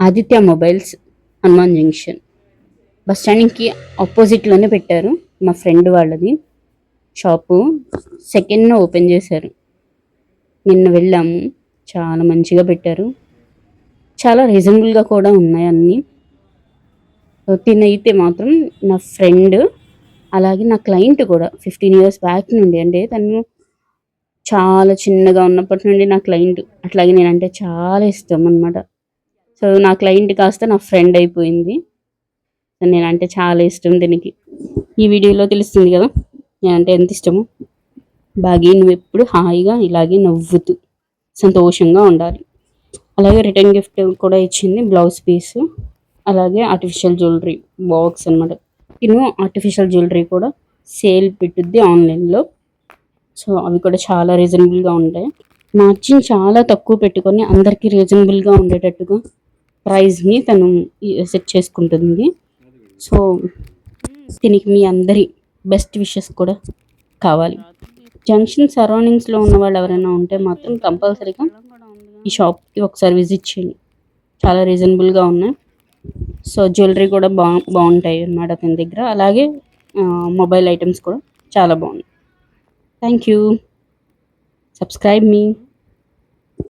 Aditya mobiles Hanuman junction. Bus స్టాండ్కి ఆపోజిట్లోనే పెట్టారు మా ఫ్రెండ్ వాళ్ళది. షాపు సెకండ్ ఓపెన్ చేశారు. నిన్న వెళ్ళాము. చాలా మంచిగా పెట్టారు. చాలా రీజనబుల్గా కూడా ఉన్నాయి అన్నీ. తినైతే మాత్రం నా ఫ్రెండ్ అలాగే నా క్లయింట్ కూడా ఫిఫ్టీన్ ఇయర్స్ బ్యాక్ నుండి అంటే తను చాలా చిన్నగా ఉన్నప్పటి నుండి నా క్లయింట్. అట్లాగే నేనంటే చాలా ఇష్టం అన్నమాట. సో నా క్లయింట్ కాస్త నా ఫ్రెండ్ అయిపోయింది. సో నేనంటే చాలా ఇష్టం దీనికి. ఈ వీడియోలో తెలుస్తుంది కదా నేనంటే ఎంత ఇష్టమో? బాగా నువ్వు ఎప్పుడు హాయిగా ఇలాగే నవ్వుతూ సంతోషంగా ఉండాలి. అలాగే రిటర్న్ గిఫ్ట్ కూడా ఇచ్చింది బ్లౌజ్ పీస్ అలాగే ఆర్టిఫిషియల్ జ్యువెలరీ బాక్స్ అన్నమాట. తిను ఆర్టిఫిషియల్ జ్యువెలరీ కూడా సేల్ పెట్టుద్ది ఆన్లైన్లో. సో అవి కూడా చాలా రీజనబుల్గా ఉంటాయి. మార్జిన్ చాలా తక్కువ పెట్టుకొని అందరికీ రీజనబుల్గా ఉండేటట్టుగా ప్రైస్ని తను సెట్ చేసుకుంటుంది. సో దీనికి మీ అందరి బెస్ట్ విషెస్ కూడా కావాలి. జంక్షన్ సరౌండింగ్స్లో ఉన్న వాళ్ళు ఎవరైనా ఉంటే మాత్రం కంపల్సరీగా ఈ షాప్కి ఒకసారి విజిట్ చేయండి. చాలా రీజనబుల్గా ఉన్నాయి. సో జ్యువెలరీ కూడా బా బాగుంటాయి అన్నమాట అతని దగ్గర. అలాగే మొబైల్ ఐటమ్స్ కూడా చాలా బాగున్నాయి. Thank you. Subscribe me.